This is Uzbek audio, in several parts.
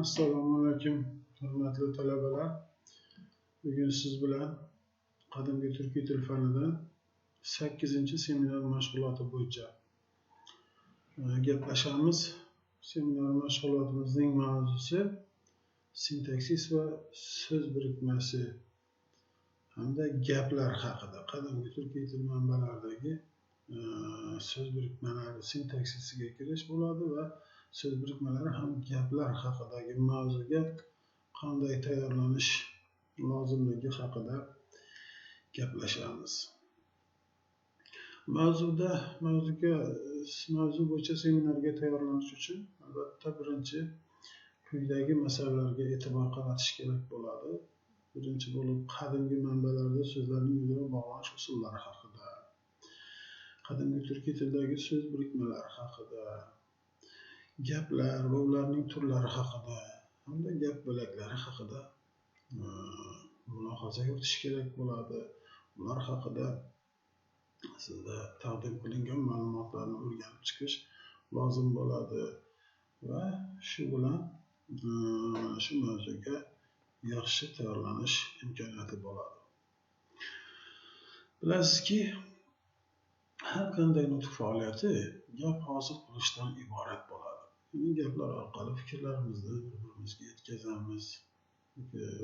Assalomu alaykum, hurmatli talabalar. Bugun siz bilan qadimgi turkiy til fanidan 8 seminar mashg'uloti bo'yicha e, gaplashamiz. Seminar mashg'ulotimizning mavzusi sintaksis va so'z birikmasi hamda gaplar haqida. Qadimgi turkiy til manbalaridagi e, so'z birikmalari sintaksisiga kirish bo'ladi va so'z birikmalari ham gaplar haqidagi mavzuga qanday tayyorlanish lozimligi haqida gaplashamiz. Mavzuda mavzuga mavzu bo'yicha seminarga tayyorlanish uchun albatta birinchi quyidagi masalalarga e'tibor qaratish kerak bo'ladi. Birinchi bo'lib qadimgi manbalarda so'zlarning o'zaro bog'lanish usullari haqida qadimgi turkiy tildagi so'z birikmalari haqida gaplar va ularning turlari haqida hamda gap bo'laklari haqida e, mulohaza yuritish kerak bo'ladi. Ular haqida sizda taqdim qilingan ma'lumotlarni o'rganib chiqish lozim bo'ladi. Va shu bilan e, shu mavzuga yaxshi tayyorlanish imkoniyati bo'ladi. Bilasizki har qanday nutq faoliyati gap hosil qilishdan iborat bo'ladi. Gaplar orqali fikrlarimizni bir-birimizga yetkazamiz.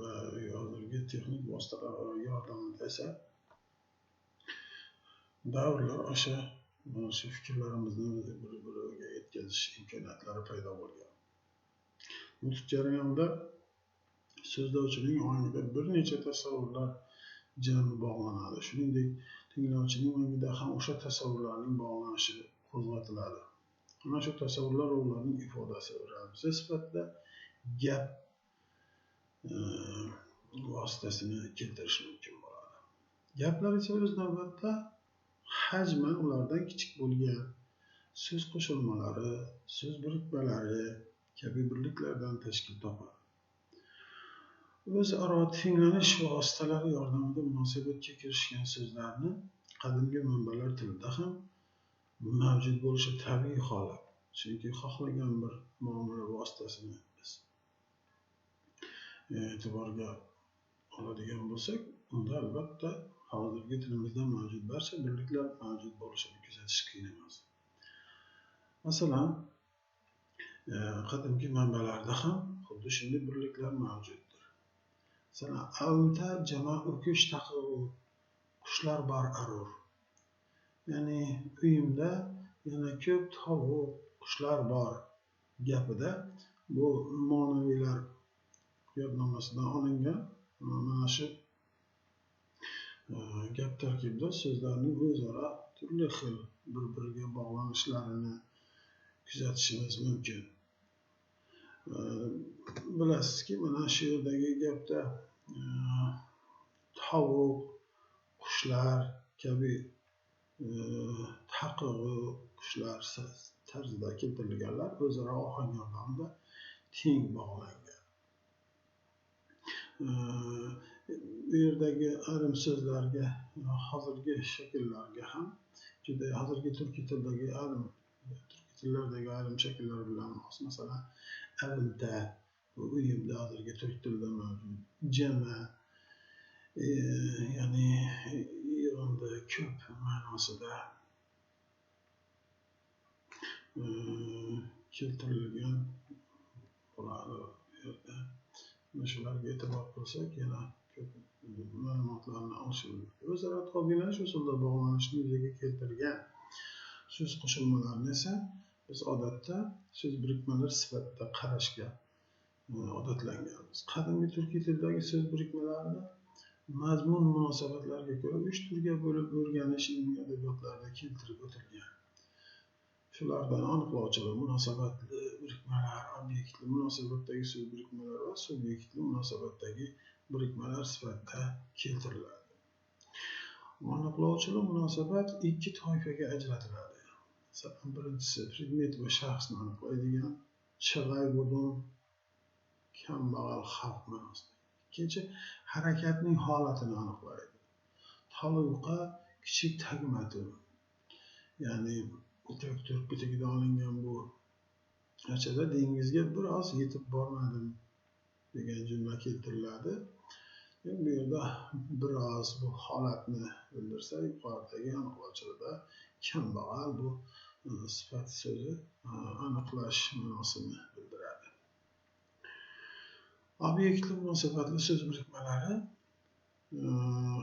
Va hozirgi texnik vositalar yordamida esa davrlar osha shu fikrlarimizni bir-biriga yetkazish imkoniyatlari paydo bo'lgan. Nutq jarayonida so'zlovchining ongida bir necha tasavvurlar jami bog'lanadi. Shuningdek tinglovchining ongida ham o'sha tasavvurlarning bog'lanishi qo'zg'atiladi. Mana shu tasavvurlar ularning ifodasi ramzi sifatida gap e, vositasini keltirish mumkin bo'ladi. Gaplar esa o'z navbatida hajman ulardan kichik bo'lgan. So'z qo'shilmalari so'z birikmalari kabi birliklardan tashkil topadi. O'zaro tenglanish vositalari yordamida munosabatga kirishgan so'zlarni qadimgi manbalar tilida ham mavjud bo'lishi tabiiy holat chunki xohlagan bir muomala vositasini biz e, e'tiborga oladigan bo'lsak unda albatta hozirgi tilimizda mavjud barcha birliklar mavjud bo'lishini kuzatish qiyin emas. Masalan e, qadimgi manbalarda ham xuddi shunday birliklar mavjuddir. Masalan avta jama ukish qushlar bor arur. Ya'ni uyimda yana ko'p tovuq qushlar bor gapida. Bu monaviylar yodnomasidan olingan. Mana shu e, gap tarkibida so'zlarning o'zaro turli xil bir biriga bog'lanishlarini kuzatishimiz mumkin. E, bilasizki mana shu yerdagi gapda e, tovuq qushlar kabi taqig'i qushlar tarzida keltirilganlar o'zaro ohang yordamida teng bog'langan bu yerdagi ayrim so'zlarga hozirgi shakllarga ham juda hozirgi turkiy tildagi ayrim turkiy tillardagi ayrim shakllar bilan mos masalan alimta uyimda hozirgi turk tilida mavjud jama ya'ni yig'indi ko'p ma'nosida keltirilgan bo'ladi. Bu yerda shularga e'tibor qilsak yana ko'p ma'lumotlarni olishimiz o'zaro tobelanish usulida bog'lanishni yuzaga keltirgan so'z qo'shilmalarini esa biz odatda so'z birikmalar sifatida qarashga odatlanganmiz. Qadimgi turkiy tildagi so'z birikmalarini mazmun munosabatlarga ko'ra uch turga bo'lib o'rganish ilmiy adabiyotlarda keltirib o'tilgan. Shulardan aniqlovchilar munosabatli birikmalar obyektli munosabatdagi so'z birikmalari va subyektli munosabatdagi birikmalar sifatida keltiriladi. Aniqlovchilar munosabat ikki toifaga ajratiladi. Birinchisi predmet va shaxsni aniqlaydigan chig'ay budun kambag'al xalq ma'nosida ikkinchi harakatning holatini aniqlaydi taluqa kichik tagmatu ya'ni traktor bitigida olingan bu Ichida dengizga biroz yetib bormadim degan jumla keltiriladi. Bu yerda biroz bu holatni bildirsa, yuqoridagi aniqlovchilarda kambag'al bu sifat so'zi aniqlash ma'nosini bildiradi. Obyektli munosabatli so'z birikmalari e,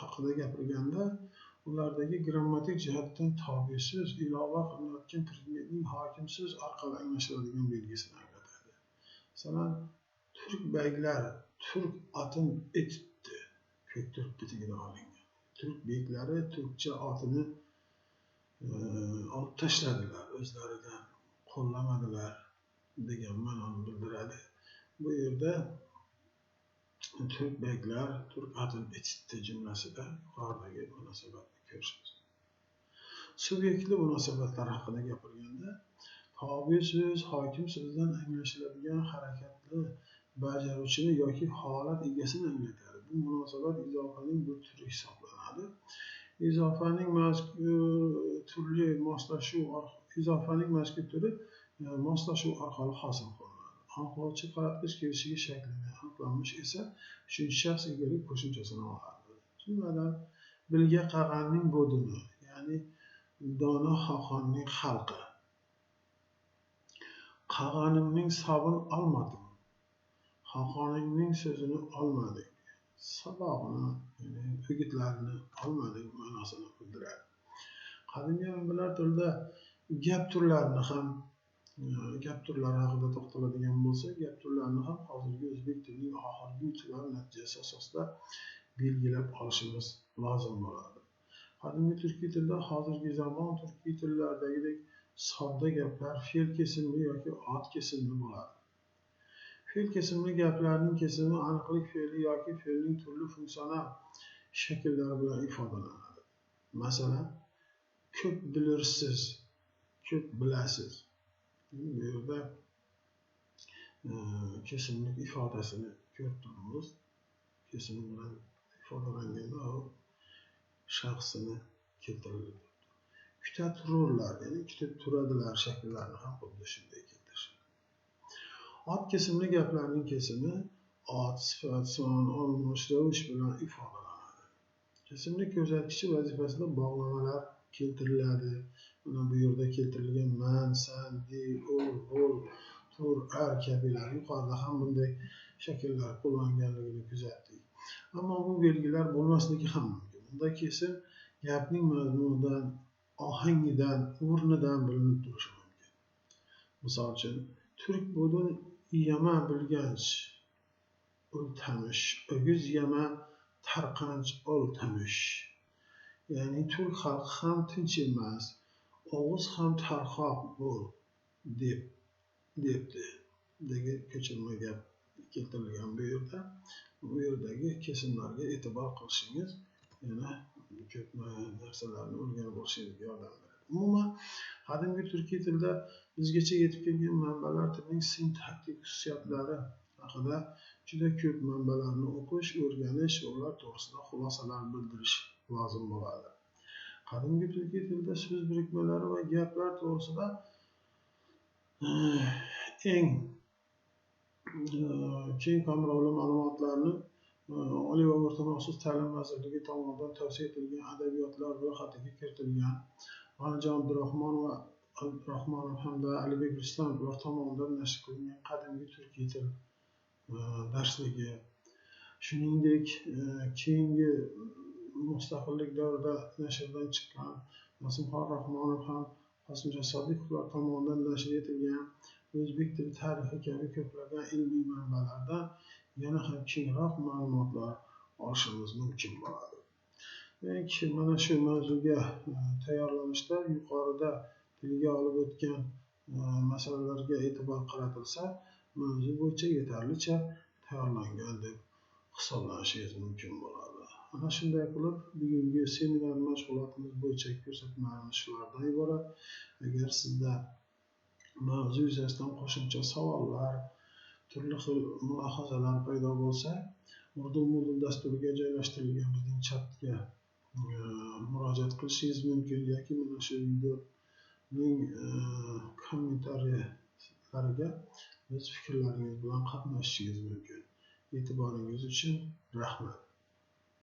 haqida gapirganda ulardagi grammatik jihatdan tobe so'z ilova qilinayotgan predmetning hokim so'z orqali almashiladigan belgisini anglatadi. Masalan, turk baylar turk otin etibdi, ko'kturk bitigidan olingan. Turk beklari turkcha otini e, olib tashladilar, o'zlaridan qo'llamadilar degan ma'noni bildiradi. Bu yerda turk beklar turk otin etibdi jumlasida yuqoridagi munosabatni ko'rishimiz subyektli munosabatlar haqida gapirganda tobe so'z hokim so'zidan anglashiladigan harakatli bajaruvchini yoki holat egasini anglatadi bu munosabat izofaning bir turi hisoblanadi izofaning mazkur turli moslashuv izofaning mazkur turi e, moslashuv orqali hosil qilinadi aniqlovchi qaratgich kelishiga shaklini aniqlanish esa uchinchi shaxs egalik qo'shimchasini oladi jumladan bilga qag'anning bo'dini ya'ni dono xoqonning xalqi. Qag'animning sabin olmadim xoqoningning so'zini olmadik sabog'ini ya'ni o'gitlarini olmadik ma'nosini bildiradi. Qadimgi manbalar tilida gap turlarini ham gap turlari haqida to'xtaladigan bo'lsak gap turlarini ham hozirgi o'zbek tilining oxirgi yutuqlari natijasi asosida belgilab olishimiz lozim bo'ladi. Qadimgi turkiy tilda hozirgi zamon turkiy tillaridagidek sodda gaplar fe'l kesimli yoki ot kesimli bo'ladi. Fe'l kesimli gaplarning kesimi aniqlik fe'li yoki fe'lning turli funksional shakllari bilan ifodalanadi. Masalan ko'p bilirsiz ko'p bilasiz. Bu yerda e, kesimlik ifodasini ko'rib turibmiz kesim bilan ifodalanganda shaxsini keltiradi kuta tururlar ya'ni kutib turadilar shakllarini ham xuddi shunday keltirishadi ot kesimli gaplarning kesimi ot sifat son olmish ravish bilan ifodalanadi kesimlik ko'rsatkichi vazifasida bog'lamalar keltiriladi mana bu yerda keltirilgan man san di ul bo'l tur ar kabilar yuqorida ham bunday shakllar qo'llanganligini kuzatdik ammo bu belgilar bo'lmasligi ham mumkin unda kesim gapning mazmunidan, ohangidan, o'rnidan bilinib turishi mumkin. Misol uchun, turk budun yama bilganch o'ltamish, o'giz yama tarqanch o'ltamish. Ya'ni turk xalqi ham tinch emas, og'iz ham tarqoq bo'l deb debdi degan ko'chirma gap keltirilgan bu yerda. Bu yerdagi kesimlarga e'tibor qilishingiz yana ko'p e, narsalarni o'rganib olishingizga yordam beradi. Umuman qadimgi turkiy tilda bizgacha yetib kelgan manbalar tilning sintaktik xususiyatlari haqida juda ko'p manbalarni o'qish o'rganish va ular to'g'risida xulosalar bildirish lozim bo'ladi. Qadimgi turkiy tilda so'z birikmalari va gaplar to'g'risida eh, eng eh, keng qamrovli ma'lumotlarni eh, oliy va o'rta maxsus ta'lim vazirligi tomonidan tavsiya etilgan adabiyotlar ro'yxatiga kiritilgan. G'anijon abdurahmon va abdurahmonov hamda alibek rustomovlar tomonidan nashr qilingan qadimgi turkiy til darsligi. Shuningdek keyingi mustaqillik davrida nashrdan chiqqan masumxon rahmonov ham qosimjon sodiqovlar tomonidan nashr etilgan o'zbek tili tarixi kabi ko'plagan ilmiy manbalardan yana ham kengroq ma'lumotlar olishimiz mumkin bo'ladi. Demak mana shu mavzuga e, tayyorlanishda yuqorida tilga olib o'tgan e, masalalarga e'tibor qaratilsa mavzu bo'yicha yetarlicha tayyorlangan deb hisoblanishingiz mumkin bo'ladi. Ana shunday qilib bugungi seminar mashg'ulotimiz bo'yicha ko'rsatmalarimiz shulardan iborat agar sizda mavzu yuzasidan qo'shimcha savollar turli xil mulohazalar paydo bo'lsa urdu moodle dasturiga joylashtirilgan bizning chatga e, murojaat qilishingiz mumkin yoki mana shu videoning e, kommentariy o'z fikrlaringiz bilan qatnashishingiz mumkin. E'tiboringiz uchun rahmat.